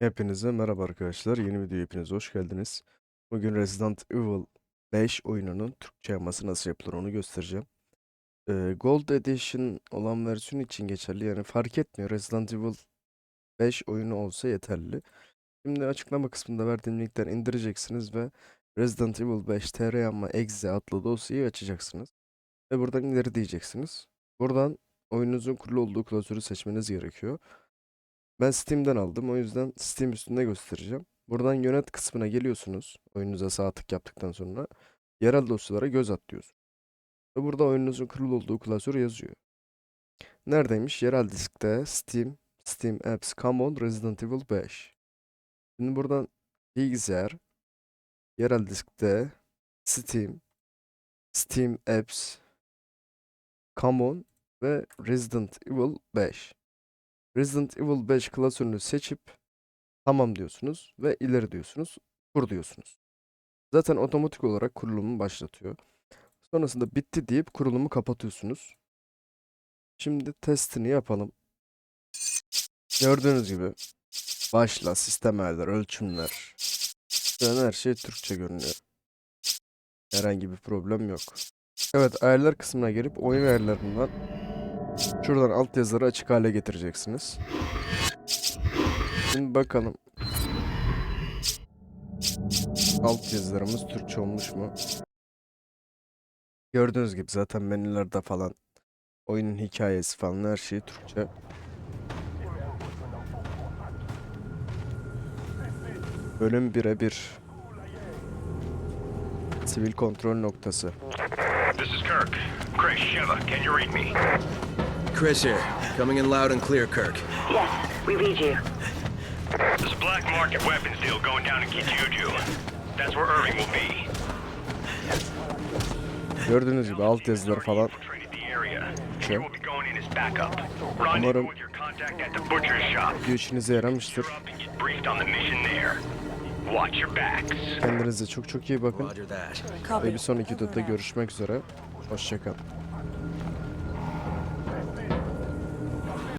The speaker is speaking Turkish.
Hepinize merhaba arkadaşlar. Yeni videoya hepiniz hoş geldiniz. Bugün Resident Evil 5 oyununun Türkçe yapması nasıl yapılır onu göstereceğim. Ee, Gold Edition olan versiyon için geçerli. Yani fark etmiyor. Resident Evil 5 oyunu olsa yeterli. Şimdi açıklama kısmında verdiğim linkten indireceksiniz ve Resident Evil 5 TR ama exe adlı dosyayı açacaksınız. Ve buradan ileri diyeceksiniz. Buradan oyununuzun kurulu olduğu klasörü seçmeniz gerekiyor. Ben Steam'den aldım. O yüzden Steam üstünde göstereceğim. Buradan yönet kısmına geliyorsunuz. Oyununuza sağ tık yaptıktan sonra yerel dosyalara göz at diyorsun. Ve burada oyununuzun kurulu olduğu klasör yazıyor. Neredeymiş? Yerel diskte Steam, Steam Apps, Common, Resident Evil 5. Şimdi buradan bilgisayar, yerel diskte Steam, Steam Apps, Common ve Resident Evil 5. Resident Evil 5 klasörünü seçip tamam diyorsunuz ve ileri diyorsunuz. Kur diyorsunuz. Zaten otomatik olarak kurulumu başlatıyor. Sonrasında bitti deyip kurulumu kapatıyorsunuz. Şimdi testini yapalım. Gördüğünüz gibi başla, sistem ayarlar, ölçümler. An her şey Türkçe görünüyor. Herhangi bir problem yok. Evet ayarlar kısmına gelip oyun ayarlarından Şuradan alt yazıları açık hale getireceksiniz. Şimdi bakalım. Alt yazılarımız Türkçe olmuş mu? Gördüğünüz gibi zaten menülerde falan oyunun hikayesi falan her şey Türkçe. Bölüm birebir. Sivil kontrol noktası. This is Kirk. Chris Shiva, can you read me? Chris here, coming in loud and clear, Kirk. Yes, we read you. There's a black market weapons deal going down in Kijuju. That's where Irving will be. Gördüğünüz gibi alt yazıları Already falan infiltrated the area. Şey. You will be going in as backup. Rendezvous Umarım with your contact at the butcher's video işinize yaramıştır. Kendinize çok çok iyi bakın. Ve bir sonraki videoda görüşmek üzere. Hoşçakalın.